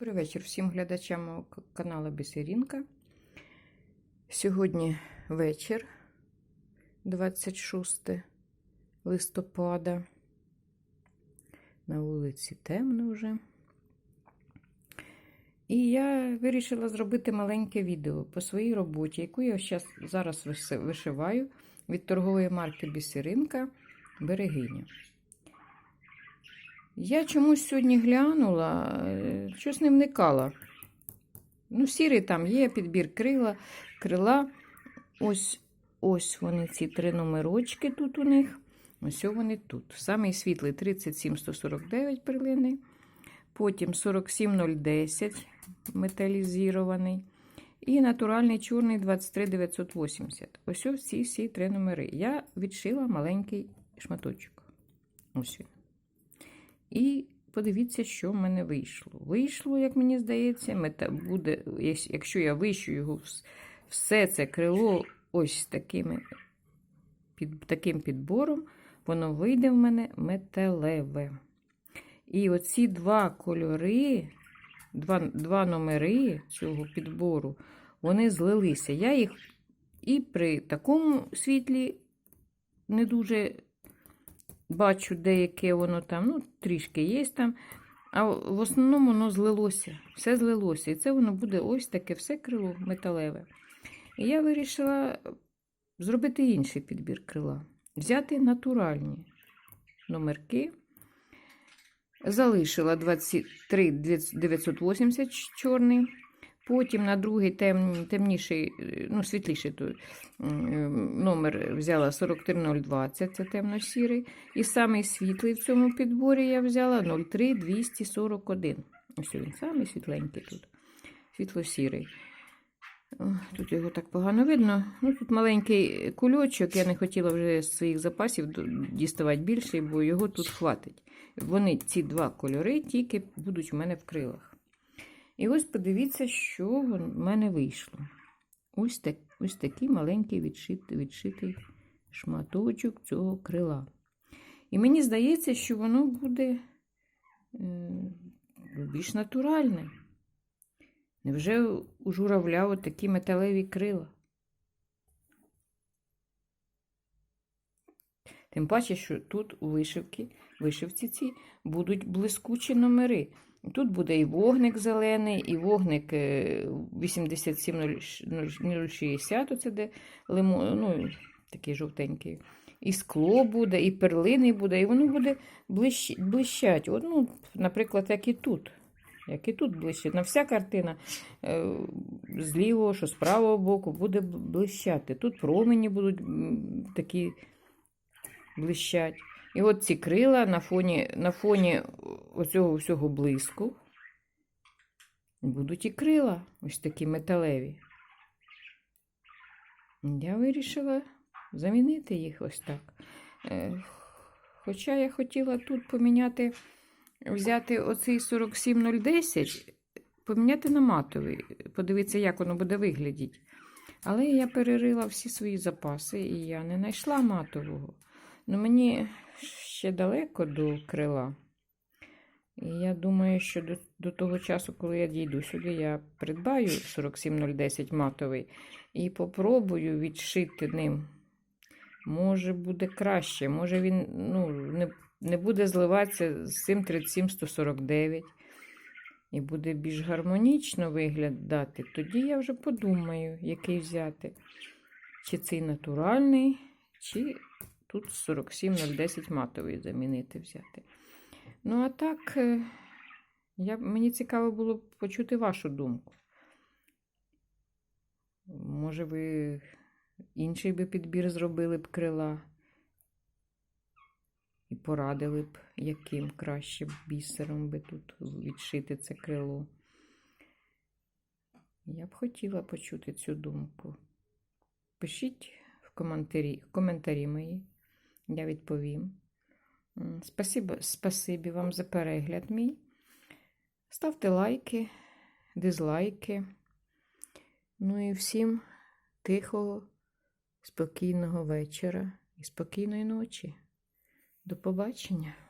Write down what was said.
Добрий вечір всім глядачам каналу Бісерінка. Сьогодні вечір, 26 листопада. На вулиці темно вже. І я вирішила зробити маленьке відео по своїй роботі, яку я зараз вишиваю від торгової марки Бісеринка Берегиня. Я чомусь сьогодні глянула, е, щось не вникала. Ну, сірий там є, підбір крила, крила. Ось ось вони, ці три номерочки тут у них. Ось вони тут. Самий світлий 37149 перлини. Потім 47010 металізований. І натуральний чорний 23980. Ось ось ці всі три номери. Я відшила маленький шматочок. Ось він. І подивіться, що в мене вийшло. Вийшло, як мені здається, мета буде, якщо я вищу його все це крило ось такими, під таким підбором, воно вийде в мене металеве. І оці два кольори, два, два номери цього підбору, вони злилися. Я їх і при такому світлі не дуже бачу деяке воно там, ну, трішки є там. А в основному воно злилося, все злилося. І це воно буде ось таке все крило металеве. І я вирішила зробити інший підбір крила. Взяти натуральні номерки. Залишила 23 980 чорний. Потім на другий тем, темніший, е, ну, світліший той, номер взяла 43020, це темно-сірий. І самий світлий в цьому підборі я взяла 03241. Ось він самий світленький тут. Світло-сірий. Тут його так погано видно. Ну, тут маленький кульочок, я не хотіла вже з своїх запасів діставати більший, бо його тут хватить. Вони, ці два кольори, тільки будуть в мене в крилах. І ось подивіться, що в мене вийшло. Ось, так, ось такий маленький відшитий, відшитий шматочок цього крила. І мені здається, що воно буде е, більш натуральне. Невже у журавля от такі металеві крила? Тим паче, що тут у вишивці, вишивці ці будуть блискучі номери. Тут буде і вогник зелений, і вогник е, 87060, оце де лимон, ну, такий жовтенький. І скло буде, і перлини буде, і воно буде блищ, блищать. Ну, наприклад, як і тут. Як і тут блищить. На вся картина е, з лівого, що з правого боку буде блищати. Тут промені будуть такі блищать. І от ці крила на фоні, на фоні оцього всього блиску будуть і крила, ось такі металеві. Я вирішила замінити їх ось так. Е, Хоча я хотіла тут поміняти, взяти оцей 47010, поміняти на матовий, подивитися, як воно буде виглядіти. Але я перерила всі свої запаси і я не знайшла матового. Ну, мені ще далеко до крила. І я думаю, що до, до того часу, коли я дійду сюди, я придбаю 47010 матовий і попробую відшити ним. Може, буде краще, може він ну, не, не буде зливатися з цим 37149 і буде більш гармонічно виглядати. Тоді я вже подумаю, який взяти. Чи цей натуральний, чи тут 47010 матовий замінити взяти. Ну, а так, е, я, мені цікаво було б почути вашу думку. Може, ви інший би підбір зробили б крила і порадили б, яким краще бісером би тут відшити це крило. Я б хотіла почути цю думку. Пишіть в коментарі, коментарі мої, я відповім. Спасибо, спасибі вам за перегляд мій. Ставте лайки, дизлайки. Ну і всім тихого, спокійного вечора і спокійної ночі. До побачення!